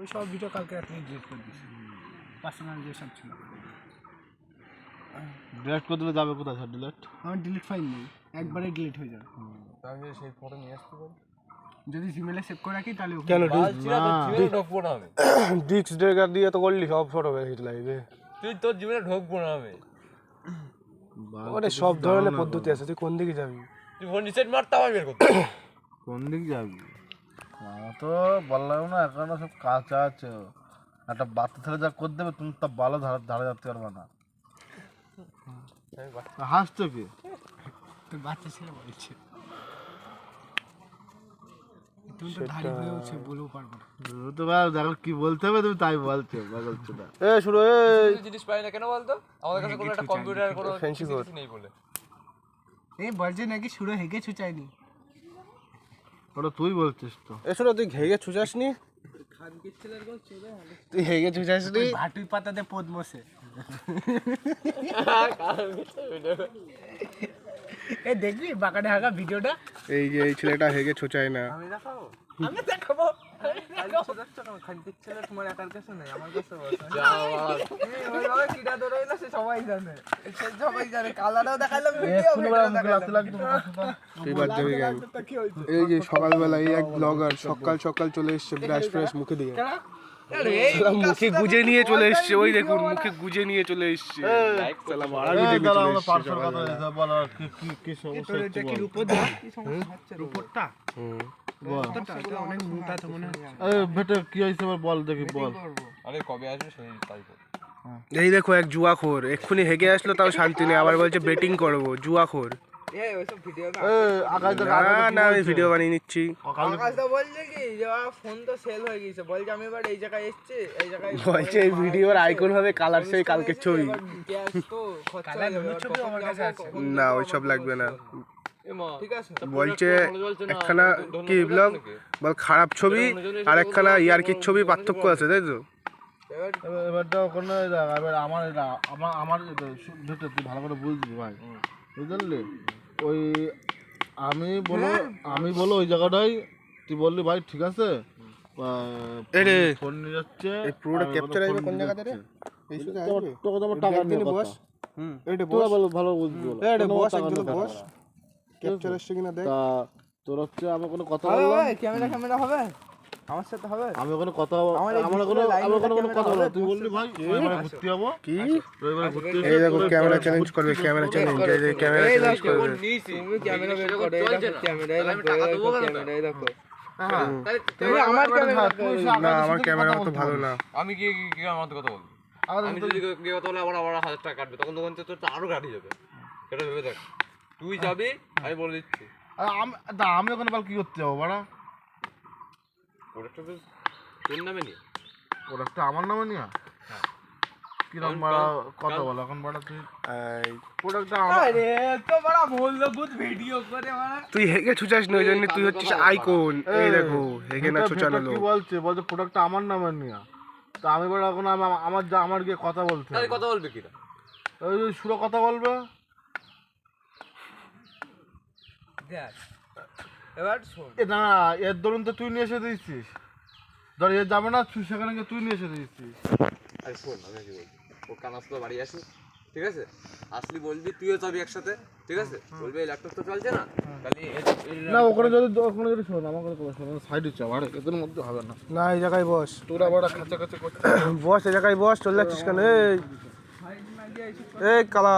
আমি সব ভিডিও কালকে রাত্রে ডিলিট করে দিয়েছি। পার্সোনাল যেসব ছিল। ডিলেট করে দিলে যাবে কোথায় স্যার ডিলেট আমার ডিলিট ফাইল নেই। একবারে ডিলিট হয়ে যাবে। আমি যদি সেই ফটো নিয়ে আসতে পারি। যদি জিমেলে সেভ করে রাখি তাহলে কেন ঢুকবো না। আমি ডিক্স ড্রেগার দিয়ে তো করলি সব ফটো বেরিয়ে লাইভে তুই তোর জীবনে ঢুকবো না আমি ওরে সব ধরনের পদ্ধতি আছে। তুই কোন দিকে যাবি? তুই ফোন রিসেট মারতে আমার বের করতে কোন দিকে যাবি? আমার তো বললাম না এখনও সব কাঁচা আছে। একটা বাচ্চা ছেলে যা করে দেবে তুমি তা ভালো ধারে ধারে যেতে পারবে না। হাসছো কি? বাচ্চা ছেলে বলছে। কি বলতে হবে তুমি তাই বলছো বলছো না। এ শুরু এই জিনিস পাই না কেন বলতো? আমাদের কাছে কোনো একটা কম্পিউটার কোনো নেই বলে। এই বলছে নাকি শুরু হেগে ছুচাইনি ওটা তুই বলছিস তো। এ তুই ঘেগে ছুচাস নি তুই হেগে ছুচাস নি ভাটুই পাতাতে পদ্মসে এ দেখবি বাঁকাটা হাঁকা ভিডিওটা? এই যে এই ছেলেটা হেগে ছুচায় না। আমি দেখাবো। আমি কেন এই যে সকালবেলা এই এক ব্লগার সকাল সকাল চলে এসছে ব্রাশ ফ্রাশ মুখে দিয়ে। মুখে গুজে নিয়ে চলে এসছে ওই দেখুন মুখে গুজে নিয়ে চলে এসছে। কি সমস্যা বল। উপরটা হুম। বল অনেক মোটা তো মনে হচ্ছে আরে বেটা কি হয়েছে এবার বল দেখি বল। আরে কবে আসবে সেই তাই এই দেখো এক জুয়াখোর এক্ষুনি হেগে আসলো তাও শান্তি নেই আবার বলছে বেটিং করব জুয়াখোর। এ না। না আমি ভিডিও বানিয়ে নিচ্ছি। বলছে কি যে আমার ফোন তো সেল হয়ে গেছে বলছে আমি এবার এই জায়গায় এসছি এই জায়গায় ভিডিওর আইকন হবে কালার সেই কালকের ছবি। হয়ে না ওইসব লাগবে না। বলছে একখানা কি বল খারাপ ছবি আর একখানা ইয়ারকির ছবি পার্থক্য আছে তাই তো? এবার এবার এবারটা ওখানে এবার আমার এটা আমার আমার তুই ভালো করে বুঝবি ভাই। বুঝলি? ওই আমি বলো আমি বলো ওই জায়গাটাই তুই বললি ভাই ঠিক আছে? ফোন নিয়ে যাচ্ছে পুরোটা আমি আসবে কোন জায়গাতে রে? যাচ্ছে। এই সুযোগ তোর- আসবে? তোকে তো আমার টাকা নিয়ে কথা। হুম। এইটা তোরা ভালো ভালো বুঝবি বলো। বস। ক্যাপচার আসছে কিনা দেখ। তা তোর হচ্ছে আমি কোনো কথা হবে ভাই ক্যামেরা ক্যামেরা হবে? আমার সাথে হবে? আমি ওখানে কথা আমার আমার কোনো ওখানে কোনো কথা ক্যামেরা তুই বললি ভাই রবিবারে ঘুরতে যাব কি? রবিবারে ঘুরতে এই দেখো ক্যামেরা চ্যালেঞ্জ করবে ক্যামেরা চ্যালেঞ্জ এই যে ক্যামেরা চ্যালেঞ্জ দেখো, করবে। তুমি ক্যামেরা বের করো এই দেখো ক্যামেরা দেখো দেখো ক্যামেরা দেখো। হ্যাঁ আমার ক্যামেরা না আমার ক্যামেরা অত ভালো না। আমি কি আমার কথা বলব। আমি যদি গিয়ে কথা বলে আবার আবার হাজার টাকা কাটবে তখন দোকান থেকে তো আরও কাটি যাবে। এটা ভেবে দেখ তুই যাবি আমি বলে দিচ্ছি। আমি আমি ওখানে বল কি করতে যাব বাড়া? প্রোডাক্টটা তো তোর নামে নি ওর একটা আমার নামে নিয়া? বাড়া কথা বল এখন বাড়া তুই? প্রোডাক্টটা আরে তো বড় ভিডিও করে তুই হেগে ছুচাস না ওই জন্য তুই হচ্ছিস আইকন এই দেখো হেগে না ভেতর- ছুচানো ভেতর লোক। কি বলছে বলছে প্রোডাক্টটা আমার নামে নিয়া। তা আমি বাড়া এখন আমার যা আমার গিয়ে কথা বলতে কথা বলবে ওই যে সুরো কথা বলবে? দেখ এবার শোন। এ না এর দরুন তো তুই নিয়ে এসে দিয়েছিস। ধর এ যাবে না তুই সেখানে গিয়ে তুই নিয়ে এসে দিয়েছিস। আরে শোন আমি কি বলছি ও কান আসলো বাড়ি আসুক ঠিক আছে? আসলি বলবি তুইও যাবি একসাথে ঠিক আছে? বলবি এই ল্যাপটপ তো চলছে না? তাহলে না ওখানে যদি ওখানে যদি শোন আমার কথা সাইডে চাও আরে এদের মধ্যে হবে না। না এই জায়গায় বস। তোরা বড় খাঁচা খাঁচা করছিস। বস এই জায়গায় বস চলে যাচ্ছিস কেন? এই। এই কালা।